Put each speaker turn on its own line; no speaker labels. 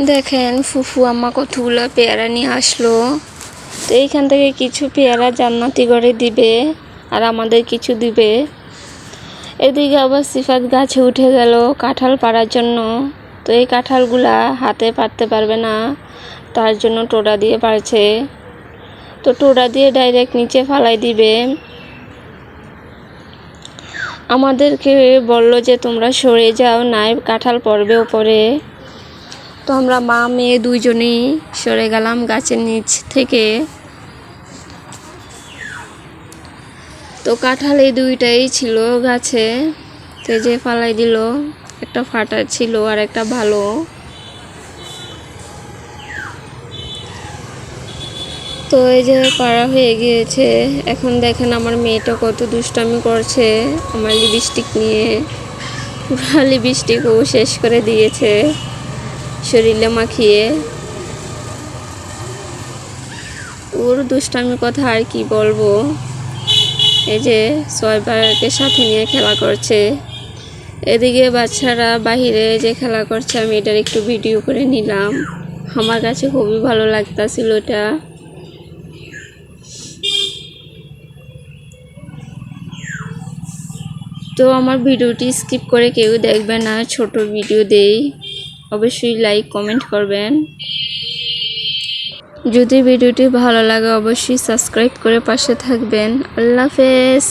দেখেন, ফুফু আম্মা কতগুলো পেয়ারা নিয়ে আসলো। তো এইখান থেকে কিছু পেয়ারা জান্নাতি করে দিবে আর আমাদের কিছু দিবে। এদিকে আবার সিফাত গাছে উঠে গেল কাঁঠাল পাড়ার জন্য। তো এই কাঁঠালগুলা হাতে পারতে পারবে না, তার জন্য টোড়া দিয়ে পারছে তো টোড়া দিয়ে ডাইরেক্ট নিচে ফালাই দিবে। আমাদেরকে বলল যে, তোমরা সরে যাও, নাই কাঁঠাল পড়বে ওপরে তো আমরা মা, মেয়ে দুইজনেই সরে গেলাম গাছের নিচ থেকে। তো কাঁঠাল এই দুইটাই ছিল গাছে। তো যে ফালাই দিল, একটা ফাটা ছিল আর একটা ভালো। তো এই যে পাড়া হয়ে গিয়েছে। এখন দেখেন আমার মেয়েটা কত দুষ্টামি করছে। আমার লিপস্টিক নিয়ে। পুরো লিপস্টিকও শেষ করে দিয়েছে। শরীরে মাখিয়ে। ওর দুষ্টামির কথা আর কি বলব? এই যে সয়বারকে সাথে নিয়ে খেলা করছে। এদিকে বাচ্চারা বাহিরে যে খেলা করছে, আমি এটার একটু ভিডিও করে নিলাম। আমার কাছে খুবই ভালো লাগতাছিল এটা। তো আমার ভিডিওটি স্কিপ করে কেউ দেখবে না, ছোট ভিডিও দেই। অবশ্যই লাইক কমেন্ট করবেন। যদি ভিডিওটি ভালো লাগে, অবশ্যই সাবস্ক্রাইব করে পাশে থাকবেন। আল্লাহ হাফেজ।